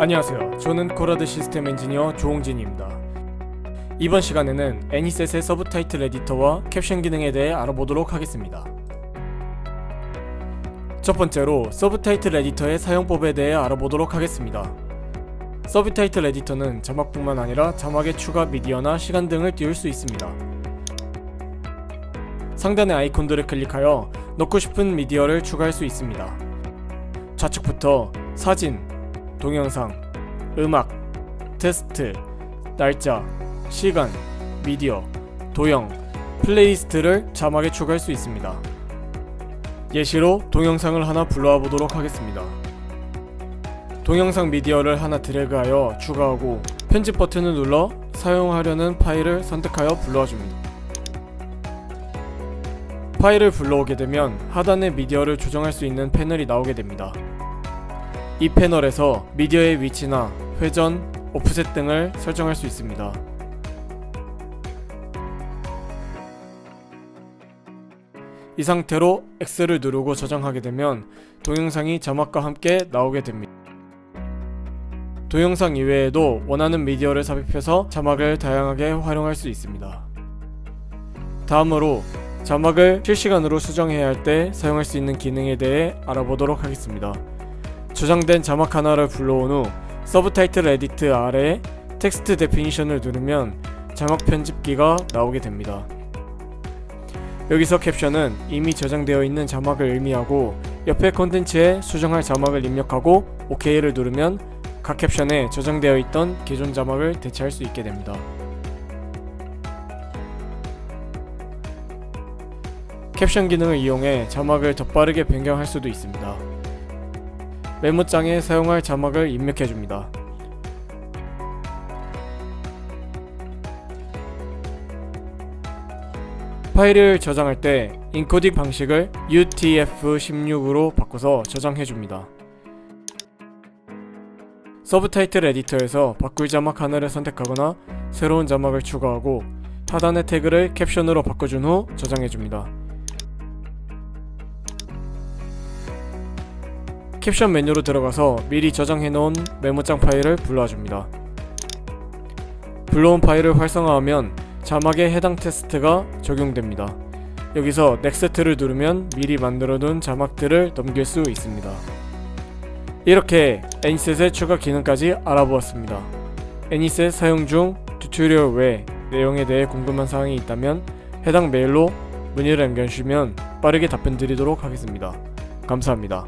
안녕하세요. 저는 코라드 시스템 엔지니어 조홍진입니다. 이번 시간에는 애니셋의 서브타이틀 에디터와 캡션 기능에 대해 알아보도록 하겠습니다. 첫 번째로 서브타이틀 에디터의 사용법에 대해 알아보도록 하겠습니다. 서브타이틀 에디터는 자막뿐만 아니라 자막의 추가 미디어나 시간 등을 띄울 수 있습니다. 상단의 아이콘들을 클릭하여 넣고 싶은 미디어를 추가할 수 있습니다. 좌측부터 사진, 동영상, 음악, 테스트, 날짜, 시간, 미디어, 도형, 플레이리스트를 자막에 추가할 수 있습니다. 예시로 동영상을 하나 불러와 보도록 하겠습니다. 동영상 미디어를 하나 드래그하여 추가하고 편집 버튼을 눌러 사용하려는 파일을 선택하여 불러와 줍니다. 파일을 불러오게 되면 하단에 미디어를 조정할 수 있는 패널이 나오게 됩니다. 이 패널에서 미디어의 위치나 회전, 오프셋 등을 설정할 수 있습니다. 이 상태로 X를 누르고 저장하게 되면 동영상이 자막과 함께 나오게 됩니다. 동영상 이외에도 원하는 미디어를 삽입해서 자막을 다양하게 활용할 수 있습니다. 다음으로 자막을 실시간으로 수정해야 할 때 사용할 수 있는 기능에 대해 알아보도록 하겠습니다. 저장된 자막 하나를 불러온 후 서브타이틀 에디트 아래에 텍스트 데피니션을 누르면 자막 편집기가 나오게 됩니다. 여기서 캡션은 이미 저장되어 있는 자막을 의미하고 옆에 콘텐츠에 수정할 자막을 입력하고 OK를 누르면 각 캡션에 저장되어 있던 기존 자막을 대체할 수 있게 됩니다. 캡션 기능을 이용해 자막을 더 빠르게 변경할 수도 있습니다. 메모장에 사용할 자막을 입력해 줍니다. 파일을 저장할 때 인코딩 방식을 UTF-16으로 바꿔서 저장해 줍니다. 서브타이틀 에디터에서 바꿀 자막 하나를 선택하거나 새로운 자막을 추가하고 하단의 태그를 캡션으로 바꿔준 후 저장해 줍니다. 캡션 메뉴로 들어가서 미리 저장해 놓은 메모장 파일을 불러와 줍니다. 불러온 파일을 활성화하면 자막에 해당 테스트가 적용됩니다. 여기서 넥스트를 누르면 미리 만들어둔 자막들을 넘길 수 있습니다. 이렇게 애니셋의 추가 기능까지 알아보았습니다. 애니셋 사용 중 튜토리얼 외 내용에 대해 궁금한 사항이 있다면 해당 메일로 문의를 남겨주시면 빠르게 답변 드리도록 하겠습니다. 감사합니다.